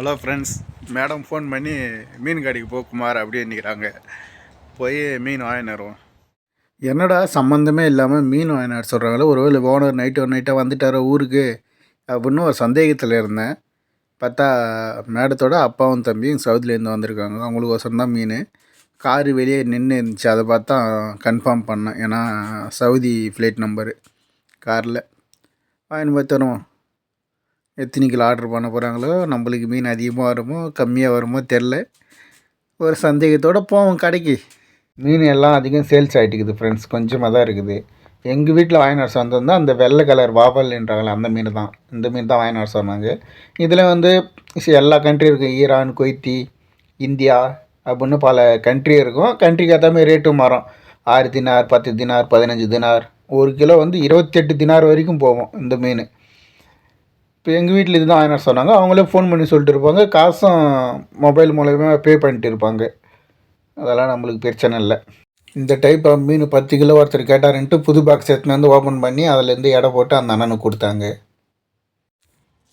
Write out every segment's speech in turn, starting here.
Hello friends madam phone பண்ணி மீன் கடைக்கு போ குமார் அப்படின்னுக்கிறாங்க போய் மீன் வாங்கினரோம் என்னடா சம்மந்தமே இல்லாமல் மீன் வாங்கினார் சொல்கிறாங்களே ஒருவேளை ஓனர் நைட்டு ஒரு நைட்டாக வந்துட்டாரோ ஊருக்கு? அப்படின்னு ஒரு சந்தேகத்தில் இருந்தேன். பார்த்தா மேடத்தோட அப்பாவும் தம்பியும் சவுதிலேருந்து வந்திருக்காங்க. அவங்களுக்கு ஒசரம் தான் மீன். காரு வெளியே நின்று இருந்துச்சு. அதை பார்த்தா கன்ஃபார்ம் பண்ணேன். ஏன்னா சவுதி ஃப்ளைட் நம்பரு காரில். வாங்கின்னு போய் தருவோம் எத்தனை கிலோ ஆர்டர் பண்ண போகிறாங்களோ நம்மளுக்கு மீன் அதிகமாக வருமோ கம்மியாக வருமோ தெரில ஒரு சந்தேகத்தோடு போவோம் கடைக்கு. மீன் எல்லாம் அதிகம் சேல்ஸ் ஆகிட்டுக்குது ஃப்ரெண்ட்ஸ் கொஞ்சமாக தான் இருக்குது எங்கள் வீட்டில் வாங்கினார் சொந்தம் தான் அந்த வெள்ளை கலர் வாவல்ன்றாங்களே அந்த மீன் தான். இந்த மீன் தான் வாயினார் சொன்னாங்க. இதில் வந்து எல்லா கண்ட்ரி இருக்கும் ஈரான் கொய்த்தி இந்தியா அப்படின்னு பல கண்ட்ரி இருக்கும். கண்ட்ரிக்கு ஏற்ற மாதிரி ரேட்டும் மாறும். ஆறு தினார் பத்து தினார் பதினஞ்சு தினார். ஒரு கிலோ வந்து இருபத்தெட்டு தினார் வரைக்கும் போவோம் இந்த மீன். இப்போ எங்கள் வீட்டில் இதுதான் ஆயினர் சொன்னாங்க. அவங்களே ஃபோன் பண்ணி சொல்லிட்டு இருப்பாங்க. காசும் மொபைல் மூலயமா பே பண்ணிட்டு இருப்பாங்க. அதெல்லாம் நம்மளுக்கு பிரச்சனை இல்லை. இந்த டைப் மீன் பத்து கிலோ ஒருத்தர் கேட்டாருன்ட்டு புது பாக்ஸ் எடுத்துன்னு வந்து ஓப்பன் பண்ணி அதுலேருந்து எடை போட்டு அந்த அண்ணனுக்கு கொடுத்தாங்க.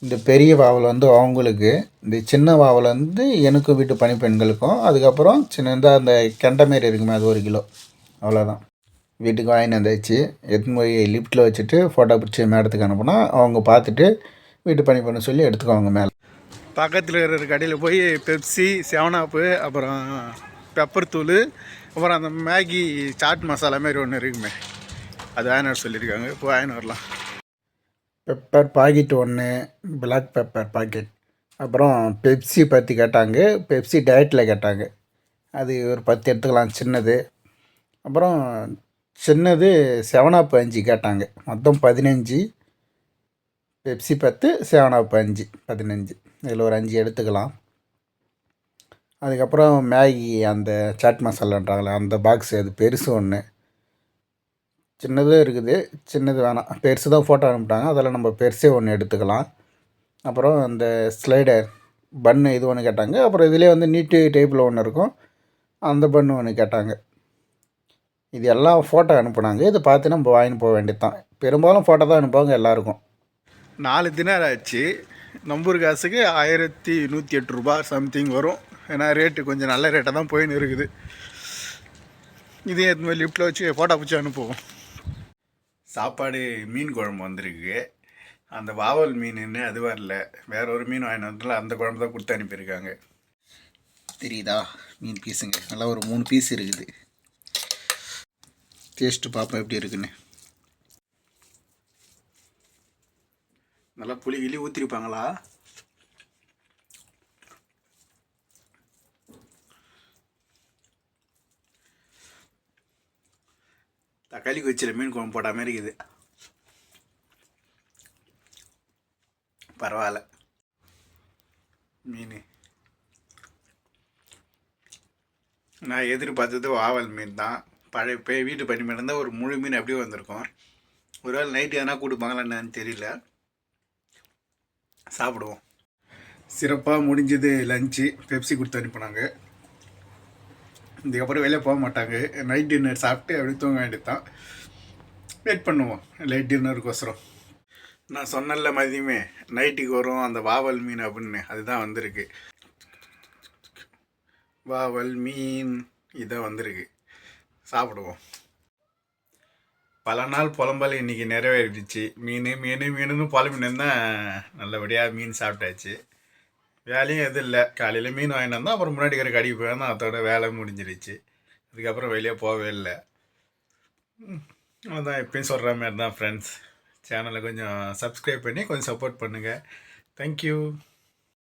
இந்த பெரிய வாவல் வந்து அவங்களுக்கு இந்த சின்ன வாவல் வந்து எனக்கும் வீட்டு பணிப்பெண்களுக்கும் அதுக்கப்புறம் சின்னதாக அந்த கெண்டை மாரி இருக்குமே அது ஒரு கிலோ. அவ்வளோதான் வீட்டுக்கு வாங்கிட்டு வந்தாச்சு. எடுத்துன்னு போய் லிஃப்ட்டில் வச்சுட்டு ஃபோட்டோ பிடிச்சி மேடத்துக்கு அனுப்புனா அவங்க பார்த்துட்டு வீட்டு பணி பண்ண சொல்லி எடுத்துக்குவாங்க மேலே. பக்கத்தில் இருக்கிற கடையில் போய் பெப்சி செவனாப்பு அப்புறம் பெப்பர் தூள் அப்புறம் அந்த மேகி சாட் மசாலா மாதிரி ஒன்று இருக்குமே. அது வாங்கினார் சொல்லியிருக்காங்க. இப்போ வாங்கின்னு வரலாம் பெப்பர் பாக்கெட் ஒன்று பிளாக் பெப்பர் பாக்கெட் அப்புறம் பெப்சி பற்றி கேட்டாங்க. பெப்சி டயட்டில் கேட்டாங்க. அது ஒரு பத்து எடுத்துக்கலாம் சின்னது. அப்புறம் சின்னது செவனாப்பு அஞ்சு கேட்டாங்க. மொத்தம் பதினஞ்சு. பெப்சி பத்து செவனாப்பு அஞ்சு பதினஞ்சு. இதில் ஒரு அஞ்சு எடுத்துக்கலாம். அதுக்கப்புறம் மேகி அந்த சாட் மசாலான்றாங்களே அந்த பாக்ஸ் அது பெருசு ஒன்று சின்னதும் இருக்குது சின்னது வேணாம். பெருசு தான் ஃபோட்டோ அனுப்பிட்டாங்க. அதில் நம்ம பெருசே ஒன்று எடுத்துக்கலாம். அப்புறம் அந்த ஸ்லைடர் பன்னு இது ஒன்று கேட்டாங்க. அப்புறம் இதிலே வந்து நீட்டு டைப்பில் ஒன்று இருக்கும். அந்த பன்னு ஒன்று கேட்டாங்க. இது எல்லாம் ஃபோட்டோ அனுப்புனாங்க. இதை பார்த்து நம்ம வாங்கின்னு போக வேண்டியது தான் பெரும்பாலும் ஃபோட்டோ தான் அனுப்புவாங்க எல்லாருக்கும். நாலு தினார் ஆச்சு. நம்பூர் காசுக்கு ஆயிரத்தி நூற்றி எட்டு ரூபா சம்திங் வரும். ஏன்னா ரேட்டு கொஞ்சம் நல்ல ரேட்டாக தான் போயின்னு இருக்குது. இதே மாதிரி லிஃப்ட்டில் வச்சு ஃபோட்டோ பிடிச்சி அனுப்புவோம். சாப்பாடு மீன் குழம்பு வந்திருக்கு. அந்த வாவல் மீனுன்னு அது வரல. வேற ஒரு மீன் வாங்கிட்டு வந்துல அந்த குழம்பு தான் கொடுத்து அனுப்பியிருக்காங்க. தெரியுதா? மீன் பீஸுங்க நல்லா ஒரு மூணு பீஸ் இருக்குது. டேஸ்ட்டு பார்ப்போம் எப்படி இருக்குன்னு. நல்லா புளி கிளி ஊற்றிருப்பாங்களா தக்காளி கொச்சியில் மீன் குழம்பு போட்ட மாதிரி இருக்குது. பரவாயில்ல. மீன். நான் எதிர்பார்த்தது வாவல் மீன் தான். பழைய பே வீட்டு பண்ணி மீன் இருந்தால் ஒரு முழு மீன் அப்படியே வந்திருக்கும். ஒருவேளை நைட்டு எதனா கொடுப்பாங்களா என்னன்னு தெரியல. சாப்பிடுவோம். சிறப்பாக முடிஞ்சது லஞ்சு பெப்சி கொடுத்து அனுப்பினாங்க. இதுக்கப்புறம் வெளியே போக மாட்டாங்க. நைட் டின்னர் சாப்பிட்டு அப்படி தூங்க வேண்டியது தான் வெயிட் பண்ணுவோம் லைட் டின்னருக்கோசரம் நான் சொன்னல மதியமே நைட்டுக்கு வரும் அந்த வாவல் மீன் அப்படின்னு. அதுதான் வந்திருக்கு. வாவல் மீன் இதான் வந்திருக்கு. சாப்பிடுவோம். பல நாள் புலம்பல் இன்றைக்கி நிறைவேறிடுச்சு. மீன் மீன் மீனுன்னு புலம்பினேன்னா தான் நல்லபடியாக மீன் சாப்பிட்டாச்சு. வேலையும் எதுவும் இல்லை. காலையில் மீன் வாங்கிட்டு வந்தோம். அப்புறம் முன்னாடி இருக்கிற கடைக்கு போயிருந்தோம் அதோட வேலை முடிஞ்சிருச்சு. அதுக்கப்புறம் வெளியே போகவே இல்லை. அதான் எப்பயும் சொல்கிற மாதிரி தான் ஃப்ரெண்ட்ஸ் சேனலை கொஞ்சம் சப்ஸ்கிரைப் பண்ணி கொஞ்சம் சப்போர்ட் பண்ணுங்கள் தேங்க்யூ